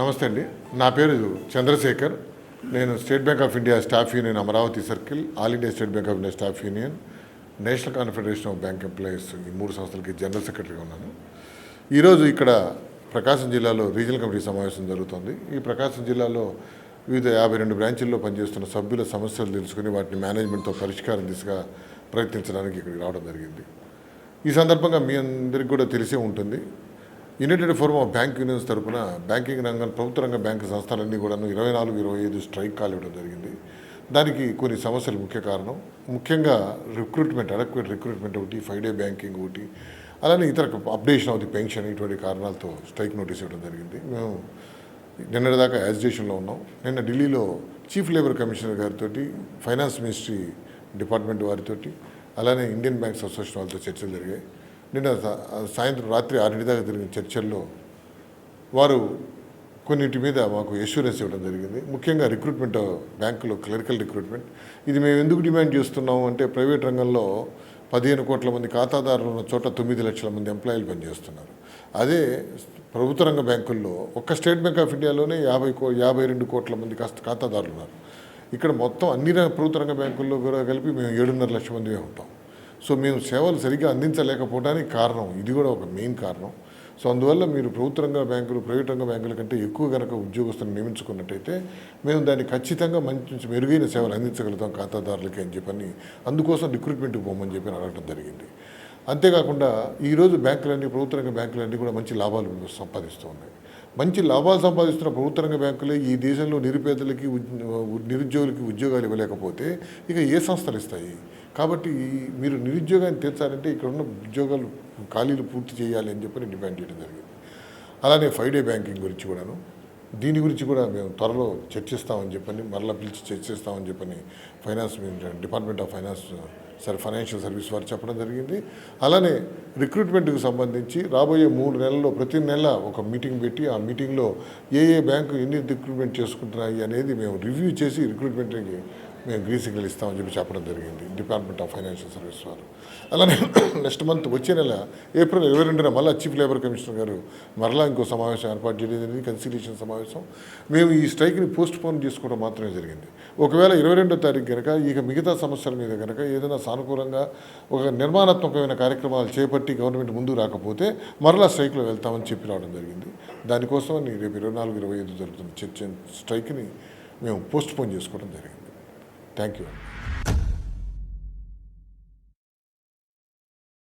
నమస్తే అండి. నా పేరు చంద్రశేఖర్. నేను state bank of India staff union Amaravati circle all India state bank of India staff union national confederation of bank employees ఈ మూడు సంస్థలకి జనరల్ సెక్రటరీగా ఉన్నాను. ఈరోజు ఇక్కడ ప్రకాశం జిల్లాలో రీజనల్ కమిటీ సమావేశం జరుగుతుంది. ఈ ప్రకాశం జిల్లాలో వివిధ యాభై రెండు బ్రాంచీల్లో పనిచేస్తున్న సభ్యుల సమస్యలు తెలుసుకుని వాటిని మేనేజ్మెంట్తో పరిష్కారం దిశగా ప్రయత్నించడానికి ఇక్కడికి రావడం జరిగింది. ఈ సందర్భంగా మీ అందరికీ కూడా తెలిసే ఉంటుంది. United forum of bank unions తరపున బ్యాంకింగ్ రంగం ప్రభుత్వ రంగ బ్యాంకు సంస్థలన్నీ కూడా ఇరవై నాలుగు ఇరవై ఐదు స్ట్రైక్ కాల్ ఇవ్వడం జరిగింది. దానికి కొన్ని సమస్యలు ముఖ్య కారణం. ముఖ్యంగా రిక్రూట్మెంట్ అడక్వేట్ రిక్రూట్మెంట్ ఒకటి ఫైవ్ డే బ్యాంకింగ్ ఒకటి అలానే ఇతర అప్డేషన్ ఆఫ్ ది పెన్షన్ ఇటువంటి కారణాలతో స్ట్రైక్ నోటీస్ ఇవ్వడం జరిగింది. మేము నిన్నటిదాకా యాజిటేషన్లో ఉన్నాం. నిన్న ఢిల్లీలో చీఫ్ లేబర్ కమిషనర్ గారితో ఫైనాన్స్ మినిస్ట్రీ డిపార్ట్మెంట్ వారితోటి అలానే ఇండియన్ బ్యాంక్స్ అసోసియేషన్ వాళ్ళతో చర్చలు జరిగాయి. నిన్న సాయంత్రం రాత్రి ఆరింటి దాకా జరిగిన చర్చల్లో వారు కొన్నిటి మీద మాకు ఎష్యూరెన్స్ ఇవ్వడం జరిగింది. ముఖ్యంగా రిక్రూట్మెంట్ బ్యాంకులో క్లరికల్ రిక్రూట్మెంట్ ఇది మేము ఎందుకు డిమాండ్ చేస్తున్నాము అంటే ప్రైవేట్ రంగంలో పదిహేను కోట్ల మంది ఖాతాదారులు ఉన్న చోట తొమ్మిది లక్షల మంది ఎంప్లాయీలు పనిచేస్తున్నారు. అదే ప్రభుత్వ రంగ బ్యాంకుల్లో ఒక్క స్టేట్ బ్యాంక్ ఆఫ్ ఇండియాలోనే యాభై కో యాభై రెండు కోట్ల మంది కాస్త ఖాతాదారులు ఉన్నారు. ఇక్కడ మొత్తం అన్ని రంగ ప్రభుత్వ రంగ బ్యాంకుల్లో కూడా కలిపి మేము ఏడున్నర లక్షల మందిమే ఉంటాం. సో మేము సేవలు సరిగ్గా అందించలేకపోవడానికి కారణం ఇది కూడా ఒక మెయిన్ కారణం. సో అందువల్ల మీరు ప్రభుత్వ రంగ బ్యాంకులు ప్రైవేట్ రంగ బ్యాంకుల కంటే ఎక్కువ కనుక ఉద్యోగస్తులను నియమించుకున్నట్టయితే మేము దాన్ని ఖచ్చితంగా మంచి మెరుగైన సేవలు అందించగలుగుతాం ఖాతాదారులకి అని చెప్పని అందుకోసం రిక్రూట్మెంట్కి పోమని చెప్పి అడగడం జరిగింది. అంతేకాకుండా ఈరోజు బ్యాంకులన్నీ ప్రభుత్వ రంగ బ్యాంకులన్నీ కూడా మంచి లాభాలు సంపాదిస్తూ ఉన్నాయి. మంచి లాభాలు సంపాదిస్తున్న ప్రభుత్వ రంగ బ్యాంకులే ఈ దేశంలో నిరుపేదలకి నిరుద్యోగులకి ఉద్యోగాలు ఇవ్వలేకపోతే ఇక ఏ సంస్థలు ఇస్తాయి? కాబట్టి మీరు నిరుద్యోగాన్ని తీర్చాలంటే ఇక్కడ ఉన్న ఉద్యోగాలు ఖాళీలు పూర్తి చేయాలి అని చెప్పి డిమాండ్ చేయడం జరిగింది. అలానే ఫైవ్ డే బ్యాంకింగ్ గురించి కూడాను. దీని గురించి కూడా మేము త్వరలో చర్చిస్తామని చెప్పని మరలా పిలిచి చర్చిస్తామని చెప్పని ఫైనాన్స్ డిపార్ట్మెంట్ ఆఫ్ ఫైనాన్స్ సరే ఫైనాన్షియల్ సర్వీస్ వారు చెప్పడం జరిగింది. అలానే రిక్రూట్మెంట్కి సంబంధించి రాబోయే మూడు నెలల్లో ప్రతి నెల ఒక మీటింగ్ పెట్టి ఆ మీటింగ్లో ఏ ఏ బ్యాంకు ఎన్ని రిక్రూట్మెంట్ చేసుకుంటున్నాయి అనేది మేము రివ్యూ చేసి రిక్రూట్మెంట్కి మేము గ్రీన్ సిగ్నల్ ఇస్తామని చెప్పి చెప్పడం జరిగింది. డిపార్ట్మెంట్ ఆఫ్ ఫైనాన్షియల్ సర్వీస్ వారు. అలానే నెక్స్ట్ మంత్ వచ్చే నెల ఏప్రిల్ ఇరవై రెండున మళ్ళీ చీఫ్ లేబర్ కమిషనర్ గారు మరలా ఇంకో సమావేశం ఏర్పాటు చేయడం జరిగింది. కన్సిలేషన్ సమావేశం. మేము ఈ స్ట్రైక్ని పోస్ట్ పోన్ చేసుకోవడం మాత్రమే జరిగింది. ఒకవేళ ఇరవై రెండో తారీఖు కనుక ఇక మిగతా సమస్యల మీద కనుక ఏదైనా సానుకూలంగా ఒక నిర్మాణాత్మకమైన కార్యక్రమాలు చేపట్టి గవర్నమెంట్ ముందు రాకపోతే మరలా స్ట్రైక్లో వెళ్తామని చెప్పి రావడం జరిగింది. దానికోసం రేపు ఇరవై నాలుగు ఇరవై ఐదు జరుగుతున్న చర్చ స్ట్రైక్ని మేము పోస్ట్ పోన్ చేసుకోవడం జరిగింది. Thank you.